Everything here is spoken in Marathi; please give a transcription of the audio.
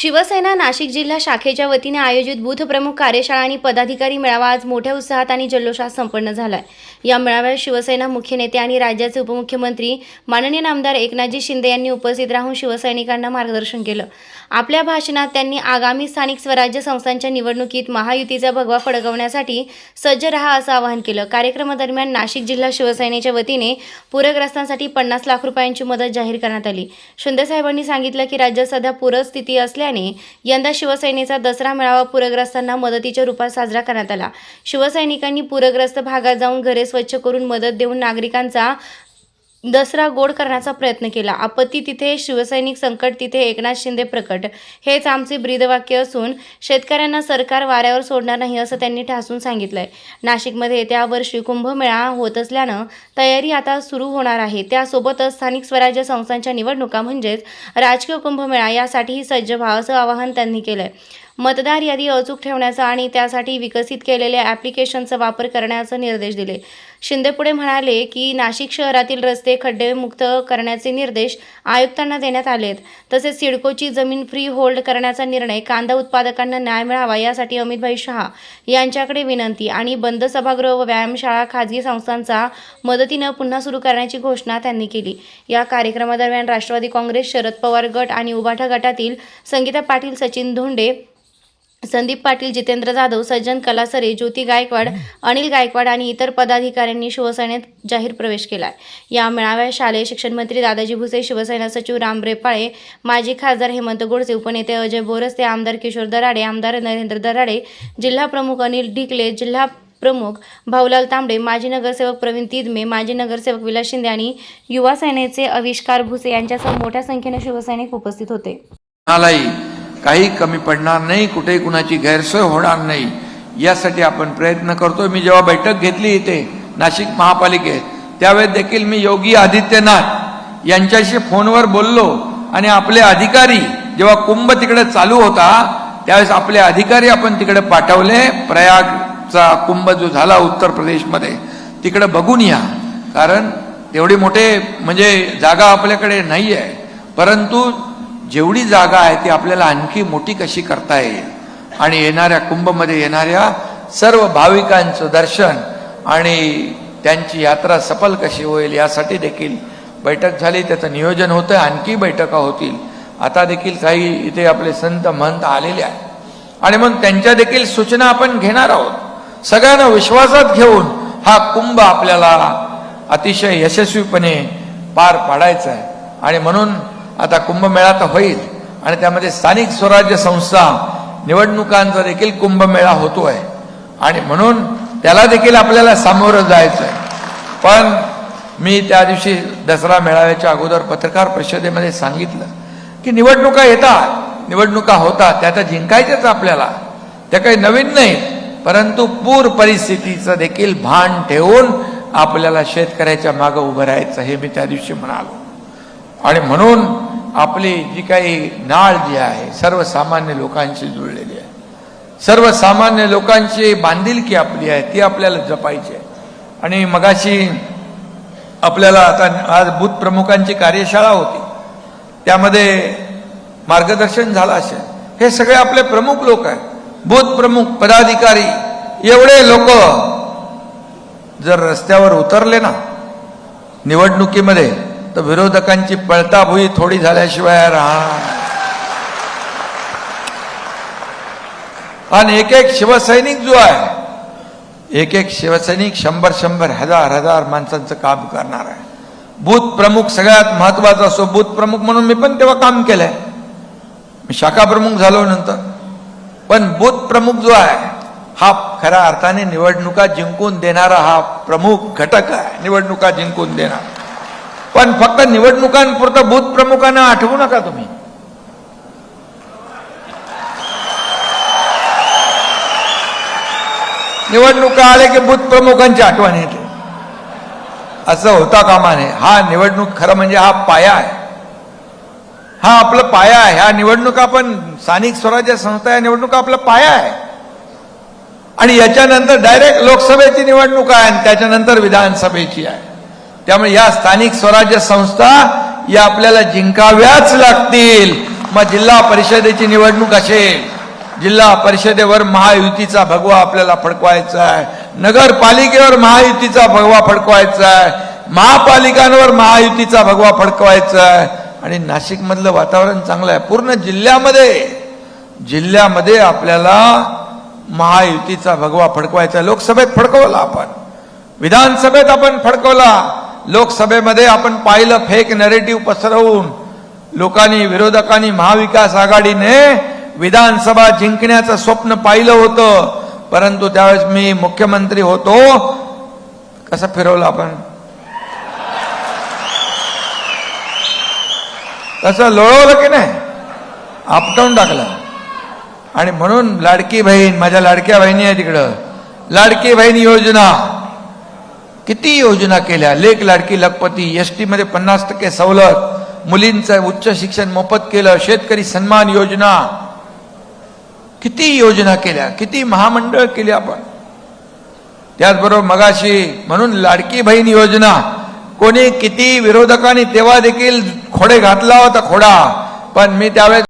शिवसेना नाशिक जिल्हा शाखेच्या वतीने आयोजित बूथ प्रमुख कार्यशाळा आणि पदाधिकारी मेळावा आज मोठ्या उत्साहात आणि जल्लोषात संपन्न झाला आहे या मेळाव्यात शिवसेना मुख्य नेते आणि राज्याचे उपमुख्यमंत्री माननीय नामदार एकनाथजी शिंदे यांनी उपस्थित राहून शिवसैनिकांना मार्गदर्शन केलं. आपल्या भाषणात त्यांनी आगामी स्थानिक स्वराज्य संस्थांच्या निवडणुकीत महायुतीचा भगवा फडकवण्यासाठी सज्ज रहा असं आवाहन केलं. कार्यक्रमादरम्यान नाशिक जिल्हा शिवसेनेच्या वतीने पूरग्रस्तांसाठी पन्नास लाख रुपयांची मदत जाहीर करण्यात आली. शिंदेसाहेबांनी सांगितलं की राज्यात सध्या पूरस्थिती असल्या असल्याने यंदा शिवसेनेचा दसरा मेळावा पूरग्रस्तांना मदतीच्या रूपात साजरा करण्यात आला. शिवसैनिकांनी पूरग्रस्त भागात जाऊन घरे स्वच्छ करून मदत देऊन नागरिकांचा दसरा गोड करण्याचा प्रयत्न केला. आपत्ती तिथे शिवसैनिक संकट तिथे एकनाथ शिंदे प्रकट. हेच आमचे ब्रीदवाक्य असून शेतकऱ्यांना सरकार वाऱ्यावर सोडणार नाही असं त्यांनी ठासून सांगितलंय. नाशिकमध्ये येत्या वर्षी कुंभमेळा होत असल्यानं तयारी आता सुरू होणार आहे. त्यासोबतच स्थानिक स्वराज्य संस्थांच्या निवडणुका म्हणजेच राजकीय कुंभमेळा यासाठीही सज्ज व्हा असं आवाहन त्यांनी केलंय. मतदार यादी अचूक ठेवण्याचा आणि त्यासाठी विकसित केलेल्या ॲप्लिकेशनचा वापर करण्याचे निर्देश दिले. शिंदे पुढे म्हणाले की नाशिक शहरातील रस्ते खड्डेमुक्त करण्याचे निर्देश आयुक्तांना देण्यात आलेत. तसेच सिडकोची जमीन फ्री होल्ड करण्याचा निर्णय कांदा उत्पादकांना न्याय मिळावा यासाठी अमितभाई शहा यांच्याकडे विनंती आणि बंद सभागृह व व्यायामशाळा खाजगी संस्थांचा मदतीनं पुन्हा सुरू करण्याची घोषणा त्यांनी केली. या कार्यक्रमादरम्यान राष्ट्रवादी काँग्रेस शरद पवार गट आणि उबाठा गटातील संगीता पाटील सचिन धोंडे संदीप पाटील जितेंद्र जाधव सज्जन कलासरे ज्योती गायकवाड अनिल गायकवाड आणि इतर पदाधिकाऱ्यांनी शिवसेनेत जाहीर प्रवेश केला या मेळाव्यात शालेय शिक्षण मंत्री दादाजी भुसे शिवसेना सचिव राम रेपाळे माजी खासदार हेमंत गोडसे उपनेते अजय बोरस्ते आमदार किशोर दराडे आमदार नरेंद्र दराडे जिल्हा प्रमुख अनिल ढिकले जिल्हा प्रमुख भाऊलाल तांबडे माजी नगरसेवक प्रवीण तिदमे माजी नगरसेवक विलास शिंदे आणि युवा सेनेचे आविष्कार भुसे यांच्यासह मोठ्या संख्येने शिवसैनिक उपस्थित होते. काही कमी पडणार नाही कुठेही कुणाची गैरसोय होणार नाही. यासाठी आपण प्रयत्न करतो मी जेव्हा बैठक घेतली इथे नाशिक महापालिकेत त्यावेळेस देखील मी योगी आदित्यनाथ यांच्याशी फोनवर बोललो. आणि आपले अधिकारी जेव्हा कुंभ तिकडे चालू होता त्यावेळेस आपले अधिकारी आपण तिकडे पाठवले. प्रयागचा कुंभ जो झाला उत्तर प्रदेशमध्ये तिकडे बघून या. कारण तेवढी मोठे म्हणजे जागा आपल्याकडे नाही आहे परंतु जेवढी जागा आहे ती आपल्याला आणखी मोठी कशी करता येईल? आणि येणाऱ्या कुंभमध्ये येणाऱ्या सर्व भाविकांचं दर्शन आणि त्यांची यात्रा सफल कशी होईल यासाठी देखील बैठक झाली. त्याचं नियोजन होतं आणखी बैठका होतील. आता देखील काही इथे आपले संत महंत आलेले आहेत. आणि मग त्यांच्या देखील सूचना आपण घेणार आहोत. सगळ्यांना विश्वासात घेऊन हा कुंभ आपल्याला अतिशय यशस्वीपणे पार पाडायचा आहे. आणि म्हणून आता कुंभमेळा तर होईल. आणि त्यामध्ये स्थानिक स्वराज्य संस्था निवडणुकांचा देखील कुंभमेळा होतो आहे आणि म्हणून त्याला देखील आपल्याला सामोरं जायचं आहे पण मी त्या दिवशी दसरा मेळाव्याच्या अगोदर पत्रकार परिषदेमध्ये सांगितलं की निवडणुका येतात निवडणुका होतात त्या तर जिंकायच्याच आपल्याला. त्या काही नवीन नाही परंतु पूर परिस्थितीचं देखील भान ठेवून आपल्याला शेतकऱ्याच्या मागं उभं राहायचं हे मी त्या दिवशी म्हणालो. आणि म्हणून आपली जी काही नाळ जी आहे सर्वसामान्य लोकांशी जुळलेली आहे. सर्वसामान्य लोकांची बांधिलकी आपली आहे ती आपल्याला जपायची आहे. आणि मगाशी आपल्याला आता आज बूथ प्रमुखांची कार्यशाळा होती. त्यामध्ये मार्गदर्शन झालं असेल. हे सगळे आपले प्रमुख लोक आहेत. बूथ प्रमुख पदाधिकारी एवढे लोक जर रस्त्यावर उतरले ना निवडणुकीमध्ये तर विरोधकांची पळताभुई थोडी झाल्याशिवाय राहणार आणि एक एक शिवसैनिक जो आहे एक एक शिवसैनिक शंभर शंभर हजार हजार माणसांचं काम करणार आहे. बूथ प्रमुख सगळ्यात महत्त्वाचा असो बूथ प्रमुख म्हणून मी पण तेव्हा काम केलंय. मी शाखा प्रमुख झालो नंतर. पण बूथ प्रमुख जो आहे हा खऱ्या अर्थाने निवडणुका जिंकून देणारा हा प्रमुख घटक आहे. निवडणुका जिंकून देणार. पण फक्त निवडणुकांपुरतं बूथ प्रमुखांना आठवू नका तुम्ही. निवडणुका आल्या की बूथ प्रमुखांची आठवण येते. असं होता कामा नये हा निवडणूक खरं म्हणजे हा पाया आहे. हा आपला पाया आहे. ह्या निवडणुका पण स्थानिक स्वराज्य संस्था या निवडणुका आपला पाया आहे. आणि याच्यानंतर डायरेक्ट लोकसभेची निवडणूक आहे आणि त्याच्यानंतर विधानसभेची आहे. त्यामुळे या स्थानिक स्वराज्य संस्था या आपल्याला जिंकाव्याच लागतील. मग जिल्हा परिषदेची निवडणूक असेल. जिल्हा परिषदेवर महायुतीचा भगवा आपल्याला फडकवायचा आहे. नगरपालिकेवर महायुतीचा भगवा फडकवायचा आहे. महापालिकांवर महायुतीचा भगवा फडकवायचा आहे. आणि नाशिकमधलं वातावरण चांगलं आहे. पूर्ण जिल्ह्यामध्ये जिल्ह्यामध्ये आपल्याला महायुतीचा भगवा फडकवायचा आहे. लोकसभेत फडकवला आपण. विधानसभेत आपण फडकवला. लोकसभेमध्ये आपण पाहिलं फेक नरेटिव्ह पसरवून लोकांनी विरोधकांनी महाविकास आघाडीने विधानसभा जिंकण्याचं स्वप्न पाहिलं होतं. परंतु त्यावेळेस मी मुख्यमंत्री होतो. कसं फिरवलं आपण? कसं लोळवलं की नाही? आपटवून टाकलं. आणि म्हणून लाडकी बहीण माझ्या लाडक्या बहिणी आहे तिकडं. लाडकी बहीण योजना. किती योजना केल्या? लेख लाडकी लखपती एस टी मध्ये पन्नास टक्के सवलत मुलींचं उच्च शिक्षण मोफत केलं शेतकरी सन्मान योजना. किती योजना केल्या? किती महामंडळ केले आपण? त्याचबरोबर मगाशी म्हणून लाडकी बहीण योजना. कोणी किती विरोधकांनी तेव्हा देखील खोडे घातला होता खोडा पण मी त्यावेळेस